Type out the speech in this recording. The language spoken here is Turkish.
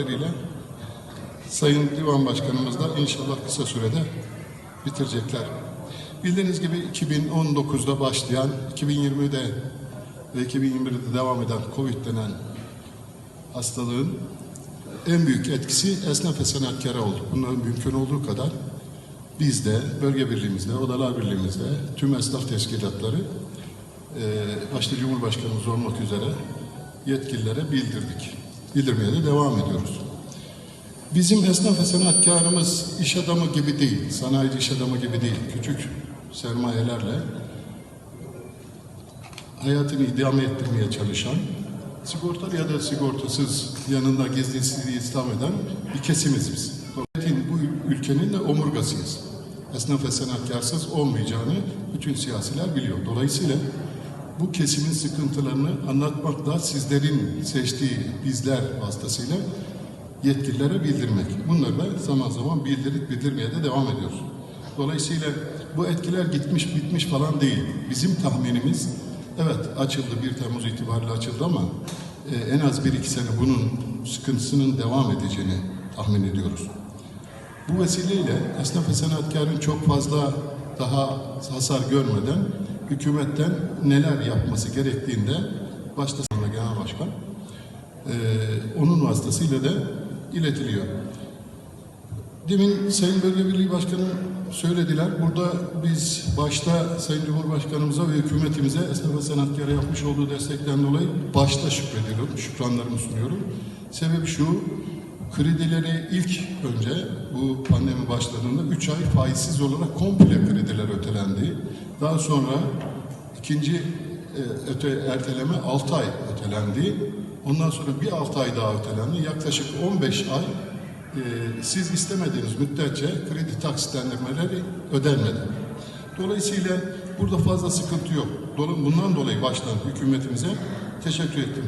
ifadeleriyle Sayın Divan Başkanımız da inşallah kısa sürede bitirecekler. Bildiğiniz gibi 2019'da başlayan, 2020'de ve 2021'de devam eden Covid denen hastalığın en büyük etkisi esnaf ve sanatkara oldu. Bunların mümkün olduğu kadar biz de, bölge birliğimizde, odalar birliğimizde, tüm esnaf teşkilatları başta Cumhurbaşkanımız olmak üzere yetkililere bildirdik. Bildirmeye de devam ediyoruz. Bizim esnaf ve sanatkarımız iş adamı gibi değil, sanayici iş adamı gibi değil. Küçük sermayelerle hayatını idame ettirmeye çalışan, sigortalı ya da sigortasız yanında gizliliği İslam eden bir kesimiz biz. Bu ülkenin de omurgasıyız. Esnaf ve sanatkarsız olmayacağını bütün siyasiler biliyor. Dolayısıyla bu kesimin sıkıntılarını anlatmakla sizlerin seçtiği bizler vasıtasıyla yetkililere bildirmek. Bunları da zaman zaman bildirip bildirmeye de devam ediyoruz. Dolayısıyla bu etkiler gitmiş bitmiş falan değil. Bizim tahminimiz evet açıldı 1 Temmuz itibariyle açıldı ama e, en az 1-2 sene bunun sıkıntısının devam edeceğini tahmin ediyoruz. Bu vesileyle esnaf ve sanatkarın çok fazla daha hasar görmeden hükümetten neler yapması gerektiğinde başta sonra Genel Başkan e, onun vasıtasıyla da iletiliyor. Demin Sayın Bölge Birliği Başkanı söylediler. Burada biz başta Sayın Cumhurbaşkanımıza ve hükümetimize esnaf ve sanatkara yapmış olduğu destekten dolayı başta şükrediyorum, şükranlarımı sunuyorum. Sebebi şu, kredileri ilk önce bu pandemi başladığında 3 ay faizsiz olarak komple krediler ötelendi. Daha sonra ikinci e, öte, erteleme 6 ay ötelendi. Ondan sonra bir 6 ay daha ötelendi. Yaklaşık 15 ay e, siz istemediğiniz müddetçe kredi taksitlendirmeleri ödenmedi. Dolayısıyla burada fazla sıkıntı yok. Bundan dolayı baştan hükümetimize teşekkür ettim.